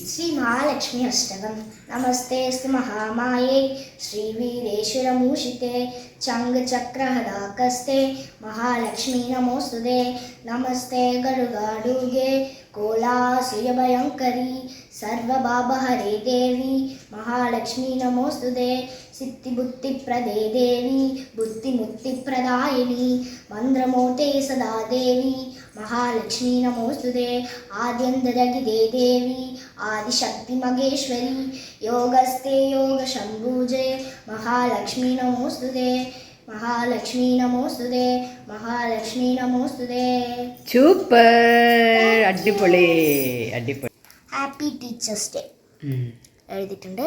ശ്രീ മഹാലക്ഷ്മി അഷ്ടകം നമസ്തേസ്തു മഹാമായേ ശ്രീവീരേശ്വരമൂഷിത്തെ ചങ്കചക്രഹദാകസ്തെ മഹാലക്ഷ്മി നമോസ്തുതേ നമസ്തേ ഗരുഗാഡൂഗേ കോലാസുയഭയങ്കരി സർവഭാവഹരേ ദേവി മഹാലക്ഷ്മി നമോസ്തുതേ സിദ്ധിബുദ്ധിപ്രദേ ദേവി ബുദ്ധിമുക്തിപ്രദായിനി മന്ത്രമോത്തെ സദാ ദേവി മഹാലക്ഷ്മി നമോസ്തുതേ ആദ്യന്തരഗിതേ ദേവി ആദിശക്തി മഹേശ്വരി യോഗസ്തേ യോഗശംഭൂജേ മഹാലക്ഷ്മി നമോസ്തുതേ മഹാലക്ഷ്മി നമോസ്തുതേ മഹാലക്ഷ്മി നമോസ്തുതേ സൂപ്പർ അടിപൊളി അടിപൊളി ഹാപ്പി ടീച്ചേഴ്സ് ഡേ ഉം. എഴുതിയിട്ടുണ്ട്.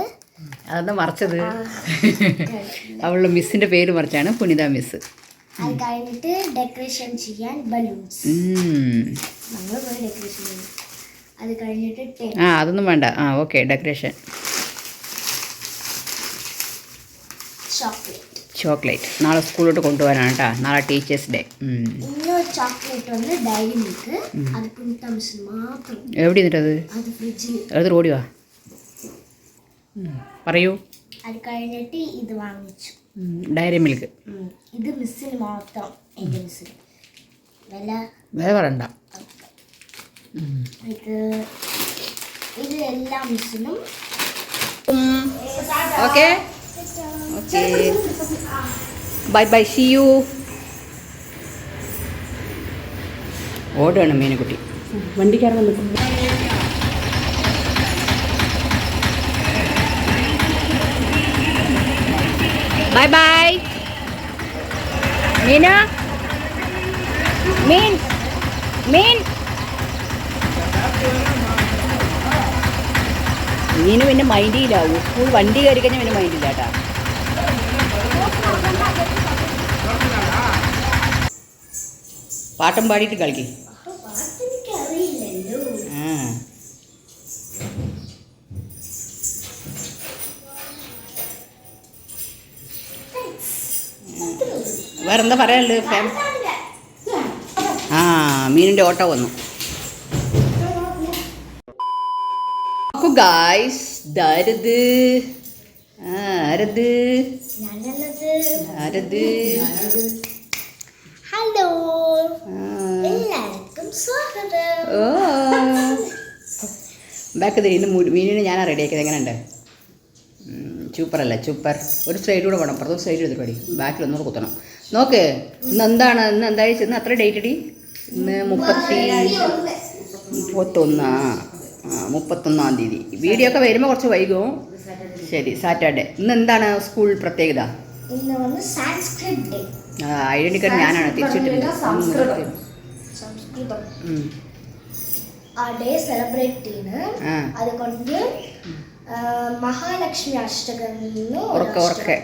അതൊന്ന് മറച്ചത്? അവളുടെ മിസ്സിന്റെ പേര് മറിച്ചാണ് പുനിത മിസ്. അത് കഴിഞ്ഞിട്ട് ഡെക്കറേഷൻ ചെയ്യാൻ ബലൂൺസ്. നമ്മൾ പോയി ഡെക്കറേഷൻ ചെയ്യും. അത് കഴിഞ്ഞിട്ട് ആ അതൊന്നും വേണ്ട. ആ ഓക്കെ ഡെക്കറേഷൻ. ചോക്ലേറ്റ്. ചോക്ലേറ്റ്. നാളെ സ്കൂളിലോട്ട് കൊണ്ടുപോകാനാണ് കേട്ടോ. നാളെ ടീച്ചേഴ്സ് ഡേ. ചോക്ലേറ്റ് ഉണ്ട് ഡയറി മിൽക്ക്. അത് മാത്രം. എവിടെ നിന്നിട്ടത് അത് ഫ്രിഡ്ജിൽ അത് ഓടി വാ. ഉം. പറയൂ. അത് കഴിഞ്ഞിട്ട് ഇത് വാങ്ങിച്ചു. Dairy milk. ഇത് മിസ്സിന് മാത്രം എന്റെ മിസ്സിന്. വില? വേറെ പറയണ്ട. ഇത് ഇത് എല്ലാ മിസ്സിനും. Okay. Okay. Bye bye see you. ഓടാണ് മീനുകുട്ടി വണ്ടിക്കാരൻ വന്നിട്ടുണ്ട്. ബൈ ബൈ മീന മീൻ മീൻ മീന് പിന്നെ മൈൻഡിയില്ല സ്കൂൾ വണ്ടി കയറി കഴിഞ്ഞാൽ പിന്നെ മൈൻഡില്ല കേട്ടാ പാട്ടും പാടിയിട്ട് കളിക്കും. വേറെന്താ പറയാനുള്ളത് ഫാം ആ മീനിന്റെ ഓട്ടോ വന്നു. നോക്കൂ ഗായ്സ് ആ ആരത്? ആരത്? ഹലോ ആ. എല്ലാവർക്കും സ്വാഗതം. ഓ. ബാക്ക് മു- മീനിനെ ഞാനാണ് റെഡിയാക്കിയത് എങ്ങനെയുണ്ട്? സൂപ്പറല്ല ചൂപ്പർ. ഒരു സൈഡ് കൂടെ വേണം. പുറത്തൊരു സൈഡ് എടുത്തിട്ട് പടി ബാക്കിൽ ഒന്നുകൂടെ കുത്തണം. നോക്ക് ഇന്ന് എന്താണ്? ഇന്ന് എന്തായി? ഇന്ന് അത്ര ഡേറ്റ് അടി ഇന്ന് മുപ്പത്തി മുപ്പത്തൊന്നാ മുപ്പത്തൊന്നാം തീയതി. വീഡിയോ ഒക്കെ വരുമ്പോൾ കുറച്ച് വൈകും? ശരി സാറ്റർഡേ. ഇന്ന് എന്താണ് സ്കൂൾ പ്രത്യേകത? ഐഡന്റി കാർഡ് ഞാനാണ് തിരിച്ചിട്ടില്ല സംസ്കൃതം. ആ ഡേ സെലിബ്രേറ്റ് ചെയ്യുന്നത് അതുകൊണ്ട് മഹാലക്ഷ്മി അഷ്ടകം എന്ന് ഒരു അഷ്ടകം.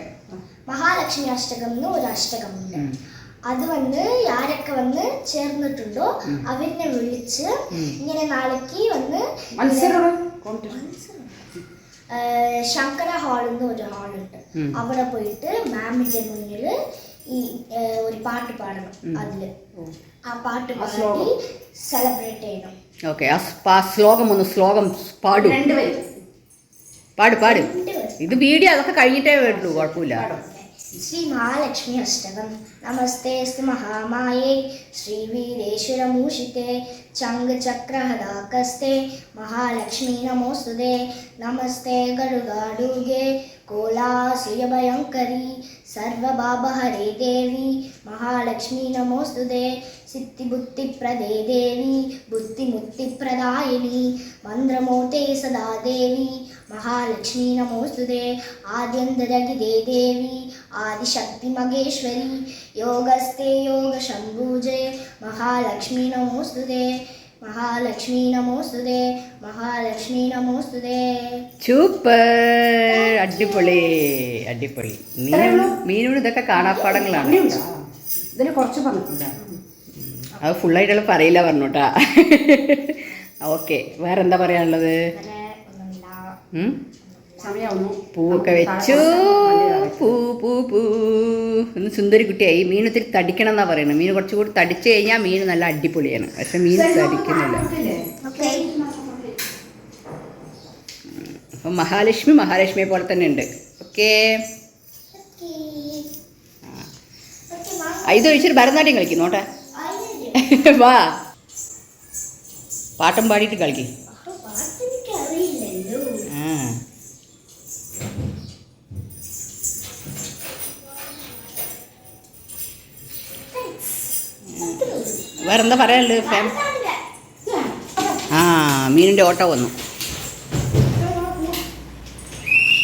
മഹാലക്ഷ്മി അഷ്ടകം എന്ന് ഒരു അഷ്ടകമുണ്ട് ഉണ്ട്. അത് വന്ന് ആരൊക്കെ വന്ന് ചേർന്നിട്ടുണ്ടോ അവരിനെ വിളിച്ച് ഇങ്ങനെ നാളേക്ക് വന്ന് ശങ്കര ഹാൾ എന്ന് ഒരു ഹാളുണ്ട് അവിടെ പോയിട്ട് മാമിന്റെ മുന്നിൽ ഈ ഒരു പാട്ട് പാടണം അതിൽ. ആ പാട്ട് പാടി സെലിബ്രേറ്റ് ചെയ്യണം. ഓക്കെ ആ ശ്ലോകം ഒന്ന് ശ്ലോകം പാടും. രണ്ടുപേരും പാട് പാട്. ഇത് വീഡിയോ അതൊക്കെ കഴിഞ്ഞിട്ടേ വരുള്ളൂ കുഴപ്പമില്ല. ശ്രീ മഹാലക്ഷ്മി അഷ്ടകം. നമസ്തേസ്തു മഹാമായേ. ശ്രീ വീരേശ്വരമൂഷിതേ. ചങ്ക് ചക്രഹദാകസ്തേ മഹാലക്ഷ്മി നമോസ്തുതേ. നമസ്തേ ഗരുഗാഡുഗേ കോലാസുയഭയങ്കരി സർവബാബഹരേ ദേവി. മഹാലക്ഷ്മി നമോസ്തുതേ. സിദ്ധിബുദ്ധിപ്രദേ ദേവി ബുദ്ധിമുക്തിപ്രദായിനി മന്ത്രമോത്തെ സദാ ദേവി മഹാലക്ഷ്മി നമോസ്തുതേ ആദ്യന്തരഗിതേ ദേവി ആദിശക്തി മഹേശ്വരി യോഗസ്തേ യോഗശംഭൂജേ മഹാലക്ഷ്മി നമോസ്തുതേ മഹാലക്ഷ്മി നമോസ്തുതേ മഹാലക്ഷ്മി നമോസ്തുതേ. സൂപ്പർ! അടിപൊളി അടിപൊളി. മീനു മീനൂന് ഇതൊക്കെ കാണാപ്പാടങ്ങളാണ്. ഇതിന് കുറച്ച് പറഞ്ഞിട്ടുണ്ട്. അത് ഫുള്ളായിട്ടുള്ള പറയില്ല പറഞ്ഞോട്ടാ. ഓക്കെ വേറെ എന്താ പറയാനുള്ളത് പൂവൊക്കെ വെച്ചു. പൂ പൂ പൂ. ഒന്ന് സുന്ദരി കുട്ടിയായി മീൻ ഒത്തിരി തടിക്കണം എന്നാ പറയുന്നത് മീൻ കുറച്ചുകൂടി തടിച്ചു കഴിഞ്ഞാൽ മീൻ നല്ല അടിപൊളിയാണ്. പക്ഷെ മീൻ തടിക്കുന്നില്ല. ഓക്കെ. അപ്പം മഹാലക്ഷ്മി മഹാലക്ഷ്മിയെ പോലെ തന്നെ ഉണ്ട്. ഓക്കേ. ഇത് ഒഴിച്ചിട്ട് ഭരതനാട്യം കളിക്കുന്നു ആയില്ലേ? വാ. പാട്ടും പാടിയിട്ട് കളിക്ക്. വേറെന്താ പറയാനുള്ളത് ഫാം ആ മീനിന്റെ ഓട്ടോ വന്നു.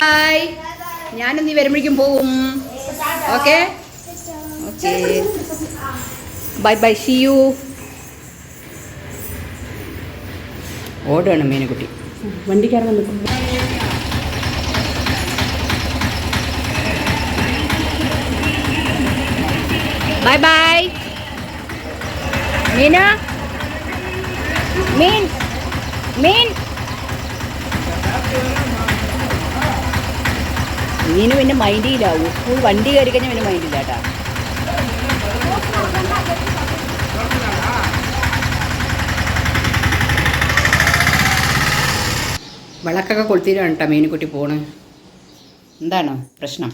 ഹായ് ഞാനും നീ വരുമ്പോഴേക്കും പോവും. Okay okay bye bye see you ഓടുകയാണ് മീനുകുട്ടി. വണ്ടിക്കാരൻ വന്നിട്ടുണ്ട് ബൈ ബൈ മീന? മീൻ മീൻ. മീന് പിന്നെ മൈൻഡിയിലാവും സ്കൂൾ വണ്ടി കയറി കഴിഞ്ഞാൽ പിന്നെ മൈൻഡില്ല കേട്ടാ വിളക്കൊക്കെ കൊളുത്തിയിട്ടാണ് കേട്ടോ മീനുക്കുട്ടി പോണ്. എന്താണ് പ്രശ്നം?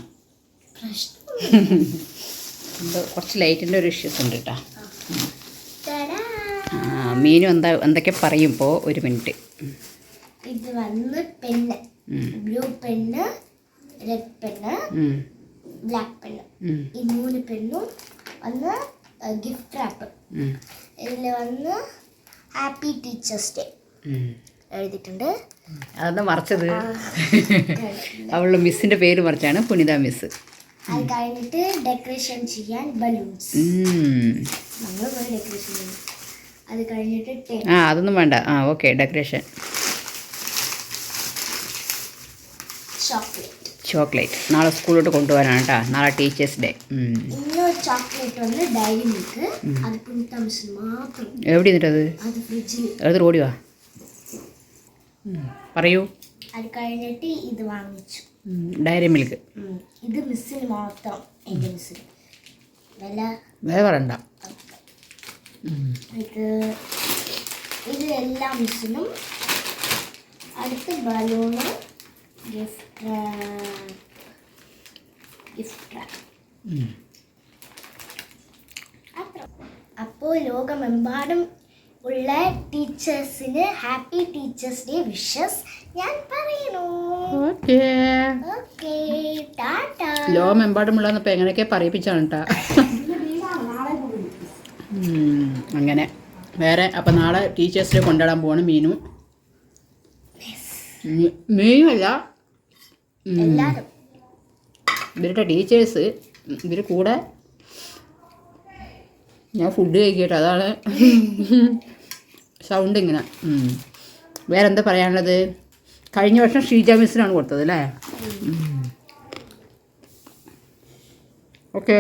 എന്തോ കുറച്ച് ലൈറ്റിന്റെ ഒരു ഇഷ്യൂസ് ഉണ്ട് കേട്ടോ. ആ, മീനും എന്താ എന്തൊക്കെ പറയും? പറയുമ്പോൾ ഒരു മിനിറ്റ്. ഇത് വന്ന് പെണ്ണ്. ബ്ലൂ പെണ്ണ് റെഡ് പെണ്ണ് ബ്ലാക്ക് പെണ്ണ്. ഈ മൂന്ന് പെണ്ണും വന്ന് ഗിഫ്റ്റ് റാപ്പ്. ഇതിൽ വന്ന് ഹാപ്പി ടീച്ചേഴ്സ് ഡേ. എഴുതിയിട്ടുണ്ട്. അതെന്താ മറിച്ചത്? അവൾ മിസ്സിന്റെ മിസ്സിന്റെ പേര് മറിച്ചാണ് പുനിത മിസ് അത് കഴിഞ്ഞിട്ട് ഡെക്കറേഷൻ ചെയ്യാൻ ബലൂൺസ്. നമ്മൾ പോയി ഡെക്കറേഷൻ ചെയ്യും. അത് കഴിഞ്ഞിട്ട് ആ അതൊന്നും വേണ്ട. ആ ഓക്കെ ഡെക്കറേഷൻ ചോക്ലേറ്റ് ചോക്ലേറ്റ് നാളെ സ്കൂളിലോട്ട് കൊണ്ടുപോകാനാണ് കേട്ടോ നാളെ ടീച്ചേഴ്സ് ഡേ ചോക്ലേറ്റ് വന്ന് ഡയറി മിൽക്ക് അത് പുനിത്ത മാത്രം. എവിടെ നിന്നിട്ടത് അത് ഫ്രിഡ്ജിൽ ഓടി വാ. പറയൂ. അത് കഴിഞ്ഞിട്ട് ഇത് വാങ്ങിച്ചു. Dairy milk. ഇത് മിസ്സിന് മാത്രം എന്റെ മിസ്സിന്. വില. വില പറയണ്ട. ഇത് ഇത് എല്ലാ മിസ്സിനും അടുത്ത് ബലൂണ് ഗിഫ്റ്റ് ഗിഫ്റ്റ്. അപ്പോൾ ലോകമെമ്പാടും ഉള്ള ടീച്ചേഴ്സിന് ഹാപ്പി ടീച്ചേഴ്സ് ഡേ വിഷസ് ഞാൻ പറയുന്നു. ലോകമെമ്പാടുമുള്ള എങ്ങനെയൊക്കെ പറയിപ്പിച്ചാണ് കേട്ടോ അങ്ങനെ. വേറെ അപ്പം നാളെ ടീച്ചേഴ്സ് ഡേ കൊണ്ടാടാൻ പോവാണ് മീനു. മീനുമല്ല ഇവരുടെ ടീച്ചേഴ്സ് ഇവർ കൂടെ ഞാൻ ഫുഡ് കഴിക്കട്ടെ അതാണ്. സൗണ്ട് ഇങ്ങനെ. വേറെ എന്താ പറയാനുള്ളത്? കഴിഞ്ഞ വർഷം ഷീജ മിസ്സിനാണ് കൊടുത്തത് അല്ലേ? ഓക്കെ.